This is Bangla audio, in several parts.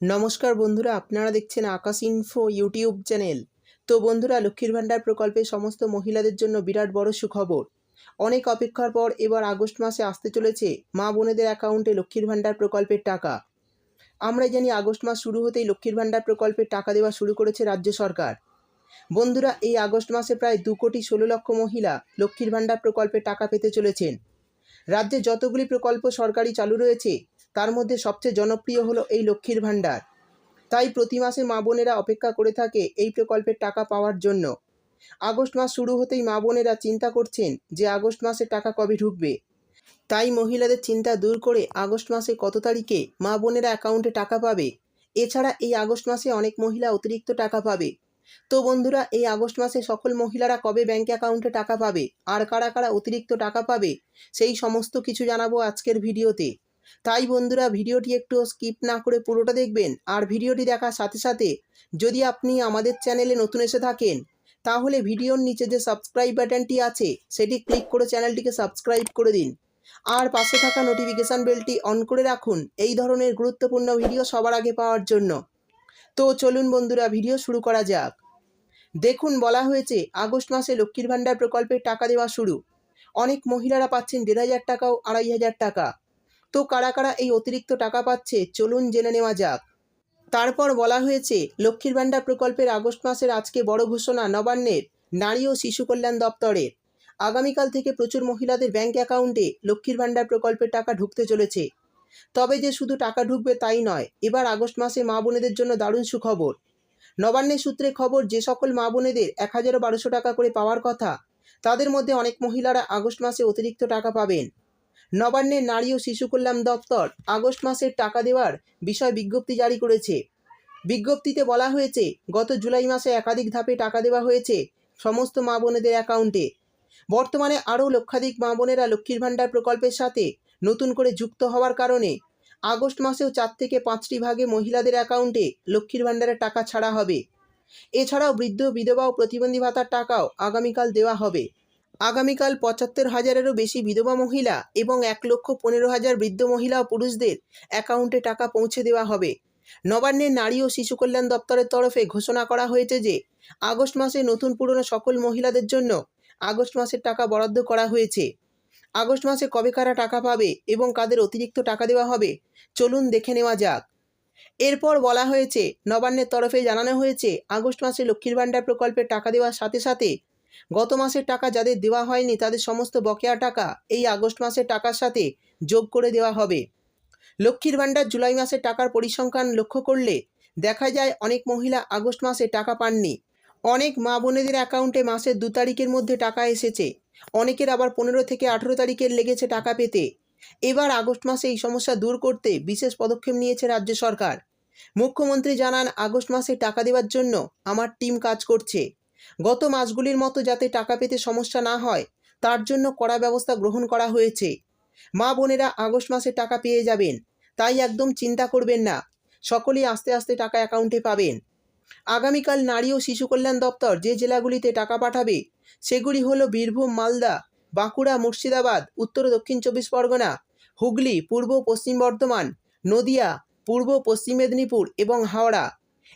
নমস্কার বন্ধুরা, আপনারা দেখছেন আকাশ ইনফো ইউটিউব চ্যানেল। তো বন্ধুরা, লক্ষ্মীর ভাণ্ডার প্রকল্পে সমস্ত মহিলাদের জন্য বিরাট বড় সুখবর। অনেক অপেক্ষার পর এবার আগস্ট মাসে আসতে চলেছে মা বোনেদের অ্যাকাউন্টে লক্ষ্মীর ভাণ্ডার প্রকল্পের টাকা। আমরা জানি আগস্ট মাস শুরু হতেই লক্ষ্মীর ভাণ্ডার প্রকল্পের টাকা দেওয়া শুরু করেছে রাজ্য সরকার। বন্ধুরা, এই আগস্ট মাসে প্রায় দু কোটি ষোলো লক্ষ মহিলা লক্ষ্মীর ভাণ্ডার প্রকল্পে টাকা পেতে চলেছেন। রাজ্যে যতগুলি প্রকল্প সরকারি চালু রয়েছে তার মধ্যে সবচেয়ে জনপ্রিয় হলো এই লক্ষ্মীর ভাণ্ডার। তাই প্রতি মাসে মা বোনেরা অপেক্ষা করে থাকে এই প্রকল্পের টাকা পাওয়ার জন্য। আগস্ট মাস শুরু হতেই মা বোনেরা চিন্তা করছেন যে আগস্ট মাসে টাকা কবে ঢুকবে। তাই মহিলাদের চিন্তা দূর করে আগস্ট মাসে কত তারিখে মা বোনেরা অ্যাকাউন্টে টাকা পাবে? এছাড়া এই আগস্ট মাসে অনেক মহিলা অতিরিক্ত টাকা পাবে। তো বন্ধুরা, এই আগস্ট মাসে সকল মহিলারা কবে ব্যাঙ্ক অ্যাকাউন্টে টাকা পাবে? আর কারা কারা অতিরিক্ত টাকা পাবে? সেই সমস্ত কিছু জানাব আজকের ভিডিওতে। তাই বন্ধুরা ভিডিওটি একটু স্কিপ না করে পুরোটা দেখবেন আর ভিডিওটি দেখার সাথে সাথে যদি আপনি আমাদের চ্যানেলে নতুন এসে থাকেন, তাহলে ভিডিওর নিচে যে সাবস্ক্রাইব বাটনটি আছে, সেটি ক্লিক করে চ্যানেলটিকে সাবস্ক্রাইব করে দিন। আর পাশে থাকা নোটিফিকেশান বেলটি অন করে রাখুন এই ধরনের গুরুত্বপূর্ণ ভিডিও সবার আগে পাওয়ার জন্য। তো চলুন বন্ধুরা ভিডিও শুরু করা যাক। দেখুন, বলা হয়েছে আগস্ট মাসে লক্ষ্মীর ভাণ্ডার প্রকল্পের টাকা দেওয়া শুরু। অনেক মহিলারা পাচ্ছেন দেড় হাজার টাকা ও আড়াই হাজার টাকা। তো কারা কারা এই অতিরিক্ত টাকা পাচ্ছে, চলুন জেনে নেওয়া যাক। তারপর বলা হয়েছে, লক্ষ্মীর ভাণ্ডার প্রকল্পের আগস্ট মাসের আজকে বড় ঘোষণা নবান্নের, নারী ও শিশু কল্যাণ দপ্তরের। আগামীকাল থেকে প্রচুর মহিলাদের ব্যাংক অ্যাকাউন্টে লক্ষ্মীর ভাণ্ডার প্রকল্পের টাকা ঢুকতে চলেছে। তবে যে শুধু টাকা ঢুকবে তাই নয়, এবার আগস্ট মাসে মা বোনেদের জন্য দারুণ সুখবর। নবান্নের সূত্রে খবর, যে সকল মা বোনেদের এক হাজার বারোশো টাকা করে পাওয়ার কথা, তাদের মধ্যে অনেক মহিলারা আগস্ট মাসে অতিরিক্ত টাকা পাবেন। নবান্নের নারী ও শিশু কল্যাণ দপ্তর আগস্ট মাসের টাকা দেওয়ার বিষয় বিজ্ঞপ্তি জারি করেছে। বিজ্ঞপ্তিতে বলা হয়েছে, গত জুলাই মাসে একাধিক ধাপে টাকা দেওয়া হয়েছে সমস্ত মা বোনেদের অ্যাকাউন্টে। বর্তমানে আরও লক্ষাধিক মা বোনেরা লক্ষ্মীর ভাণ্ডার প্রকল্পের সাথে নতুন করে যুক্ত হওয়ার কারণে আগস্ট মাসেও চার থেকে পাঁচটি ভাগে মহিলাদের অ্যাকাউন্টে লক্ষ্মীর ভাণ্ডারের টাকা ছাড়া হবে। এছাড়াও বৃদ্ধ, বিধবা ও প্রতিবন্ধী ভাতার টাকাও আগামীকাল দেওয়া হবে। আগামীকাল পঁচাত্তর হাজারেরও বেশি বিধবা মহিলা এবং এক লক্ষ পনেরো হাজার বৃদ্ধ মহিলা ও পুরুষদের অ্যাকাউন্টে টাকা পৌঁছে দেওয়া হবে। নবান্নের নারী ও শিশু কল্যাণ দপ্তরের তরফে ঘোষণা করা হয়েছে যে, আগস্ট মাসে নতুন পুরনো সকল মহিলাদের জন্য আগস্ট মাসের টাকা বরাদ্দ করা হয়েছে। আগস্ট মাসে কবে কারা টাকা পাবে এবং কাদের অতিরিক্ত টাকা দেওয়া হবে, চলুন দেখে নেওয়া যাক। এরপর বলা হয়েছে, নবান্নের তরফে জানানো হয়েছে, আগস্ট মাসে লক্ষ্মীর ভাণ্ডার প্রকল্পের টাকা দেওয়ার সাথে সাথে গত মাসের টাকা যাদের দেওয়া হয়নি, তাদের সমস্ত বকেয়া টাকা এই আগস্ট মাসের টাকার সাথে যোগ করে দেওয়া হবে। লক্ষ্মীর ভাণ্ডার জুলাই মাসের টাকার পরিসংখ্যান লক্ষ্য করলে দেখা যায় অনেক মহিলা আগস্ট মাসে টাকা পাননি। অনেক মা বোনেদের অ্যাকাউন্টে মাসের দু তারিখের মধ্যে টাকা এসেছে। অনেকের আবার পনেরো থেকে আঠেরো তারিখের লেগেছে টাকা পেতে। এবার আগস্ট মাসে এই সমস্যা দূর করতে বিশেষ পদক্ষেপ নিয়েছে রাজ্য সরকার। মুখ্যমন্ত্রী জানান, আগস্ট মাসে টাকা দেওয়ার জন্য আমার টিম কাজ করছে। গত মাসগুলির মতো যাতে টাকা পেতে সমস্যা না হয়, তার জন্য কড়া ব্যবস্থা গ্রহণ করা হয়েছে। মা বোনেরা আগস্ট মাসে টাকা পেয়ে যাবেন, তাই একদম চিন্তা করবেন না, সকলেই আস্তে আস্তে টাকা অ্যাকাউন্টে পাবেন। আগামীকাল নারী ও শিশু কল্যাণ দপ্তর যে জেলাগুলিতে টাকা পাঠাবে, সেগুলি হলো বীরভূম, মালদা, বাঁকুড়া, মুর্শিদাবাদ, উত্তর দক্ষিণ চব্বিশ পরগনা, হুগলি, পূর্ব পশ্চিম বর্ধমান, নদিয়া, পূর্ব পশ্চিম মেদিনীপুর এবং হাওড়া।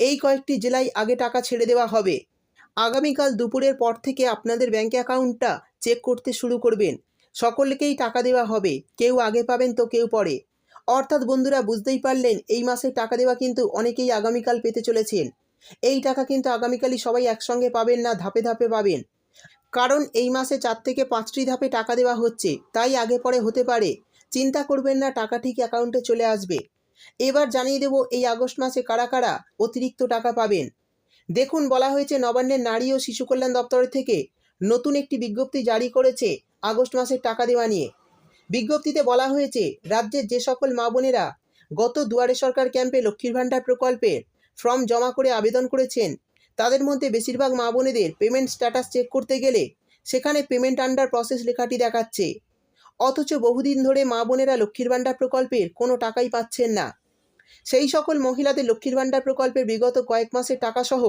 এই কয়েকটি জেলায় আগে টাকা ছেড়ে দেওয়া হবে। আগামীকাল দুপুরের পর থেকে আপনাদের ব্যাঙ্ক অ্যাকাউন্টটা চেক করতে শুরু করবেন। সকলকেই টাকা দেওয়া হবে। কেউ আগে পাবেন তো কেউ পরে। অর্থাৎ বন্ধুরা, বুঝতেই পারলেন, এই মাসে টাকা দেওয়া কিন্তু অনেকেই আগামীকাল পেতে চলেছেন। এই টাকা কিন্তু আগামীকালই সবাই একসঙ্গে পাবেন না, ধাপে ধাপে পাবেন। কারণ এই মাসে চার থেকে পাঁচটি ধাপে টাকা দেওয়া হচ্ছে, তাই আগে পরে হতে পারে। চিন্তা করবেন না, টাকা ঠিক অ্যাকাউন্টে চলে আসবে। এবার জানিয়ে দেব, এই আগস্ট মাসে কারা কারা অতিরিক্ত টাকা পাবেন। দেখুন, বলা হয়েছে নবান্নের নারী ও শিশু কল্যাণ দপ্তরের থেকে নতুন একটি বিজ্ঞপ্তি জারি করেছে আগস্ট মাসের টাকা দেওয়া নিয়ে। বিজ্ঞপ্তিতে বলা হয়েছে, রাজ্যের যে সকল মা বোনেরা গত দুয়ারে সরকার ক্যাম্পে লক্ষ্মীর ভাণ্ডার প্রকল্পের ফর্ম জমা করে আবেদন করেছেন, তাদের মধ্যে বেশিরভাগ মা বোনেদের পেমেন্ট স্ট্যাটাস চেক করতে গেলে সেখানে পেমেন্ট আন্ডার প্রসেস লেখাটি দেখাচ্ছে। অথচ বহুদিন ধরে মা বোনেরা লক্ষ্মীর ভাণ্ডার প্রকল্পের কোনো টাকাই পাচ্ছেন না। সেই সকল মহিলাদের লক্ষ্মীর ভাণ্ডার প্রকল্পের বিগত কয়েক মাসের টাকাসহ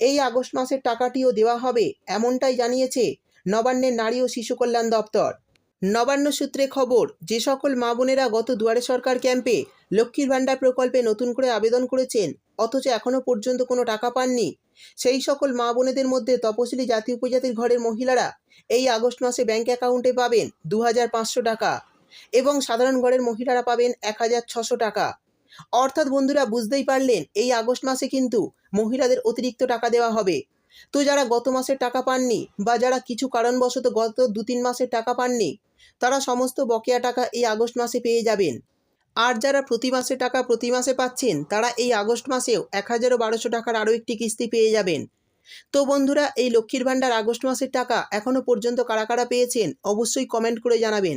এই আগস্ট মাসের টাকাটিও দেওয়া হবে, এমনটাই জানিয়েছে নবান্নের নারী ও শিশু কল্যাণ দপ্তর। নবান্ন সূত্রে খবর, যে সকল মা বোনেরা গত দুয়ারে সরকার ক্যাম্পে লক্ষ্মীর ভাণ্ডার প্রকল্পে নতুন করে আবেদন করেছেন, অথচ এখনও পর্যন্ত কোনো টাকা পাননি, সেই সকল মা বোনেদের মধ্যে তপশিলি জাতি উপজাতির ঘরের মহিলারা এই আগস্ট মাসে ব্যাংক অ্যাকাউন্টে পাবেন দু হাজার পাঁচশো টাকা এবং সাধারণ ঘরের মহিলারা পাবেন এক টাকা। অর্থাৎ বন্ধুরা বুঝতেই পারলেন, এই আগস্ট মাসে কিন্তু মহিলাদের অতিরিক্ত টাকা দেওয়া হবে। তো যারা গত মাসের টাকা পাননি বা যারা কিছু কারণবশত গত দু তিন মাসের টাকা পাননি, তারা সমস্ত বকেয়া টাকা এই আগস্ট মাসে পেয়ে যাবেন। আর যারা প্রতি মাসে টাকা প্রতি মাসে পাচ্ছেন, তারা এই আগস্ট মাসেও এক হাজারও বারোশো টাকার আরও একটি কিস্তি পেয়ে যাবেন। তো বন্ধুরা, এই লক্ষ্মীর ভাণ্ডার আগস্ট মাসের টাকা এখনও পর্যন্ত কারা কারা পেয়েছেন, অবশ্যই কমেন্ট করে জানাবেন।